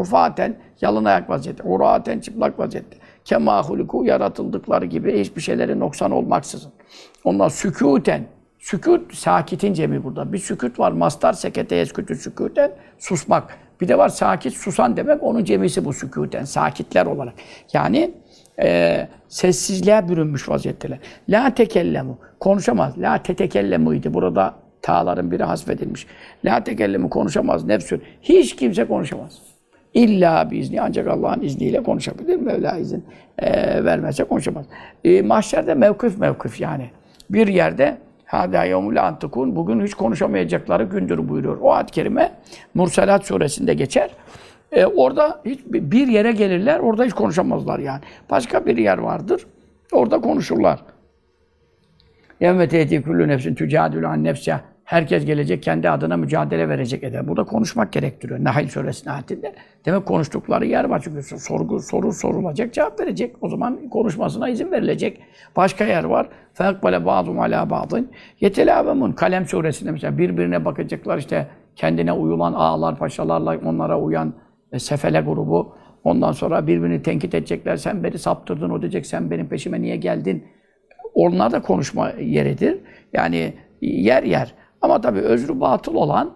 hufaten yalın ayak vaziyette, uraten çıplak vaziyette. Kema huluku yaratıldıkları gibi hiçbir şeylerin noksan olmaksızın. Ondan sükûten, sükût sakitin cemi burada. Bir sükût var, mastar sekete yeskütü sükûten, susmak. Bir de var sakit, susan demek, onun cemisi bu sükûten, sakitler olarak. Yani e, sessizliğe bürünmüş vaziyetteler. La tekellemu, konuşamaz. La tetekellemuydu. Burada ta'ların biri hasfedilmiş. La tekellemu konuşamaz nefsün. Hiç kimse konuşamaz. İlla biizni ancak Allah'ın izniyle konuşabilir. Mevla izin e, vermezse konuşamaz. E, mahşerde mevkif mevkif yani. Bir yerde Hâdâ yevmul antıkun bugün hiç konuşamayacakları gündür buyuruyor. O ayet-i kerime Mursalat suresinde geçer. E, orada hiç bir yere gelirler, orada hiç konuşamazlar yani. Başka bir yer vardır, orada konuşurlar. Yevme tehdi kullu nefsin tücadülü an nefsiha. Herkes gelecek, kendi adına mücadele verecek eder. Burada konuşmak gerektiriyor. Nahl suresinin ayetinde. Demek konuştukları yer var çünkü sorgu, soru sorulacak, cevap verecek. O zaman konuşmasına izin verilecek. Başka yer var. Fekbale ba'dum ala ba'dın. Yetelavemun. Kalem suresinde mesela birbirine bakacaklar işte kendine uyulan ağalar, paşalarla onlara uyan e, sefele grubu. Ondan sonra birbirini tenkit edecekler. Sen beni saptırdın, o diyecek sen benim peşime niye geldin? Onlar da konuşma yeridir. Yani yer yer. Ama tabii özrü batıl olan,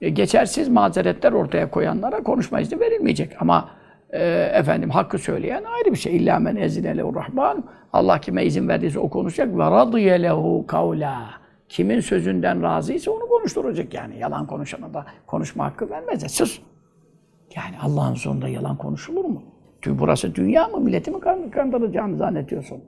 e, geçersiz mazeretler ortaya koyanlara konuşma izni verilmeyecek. Ama e, efendim hakkı söyleyen ayrı bir şey. İlla men ezine lehu rahman. Allah kime izin verdiyse o konuşacak. Ve radiye lehu kavla. Kimin sözünden razıysa onu konuşturacak yani. Yalan konuşana da konuşma hakkı vermez. Sus. Yani Allah'ın sonunda yalan konuşulur mu? Burası dünya mı? Milleti mi kandıracağını zannediyorsun?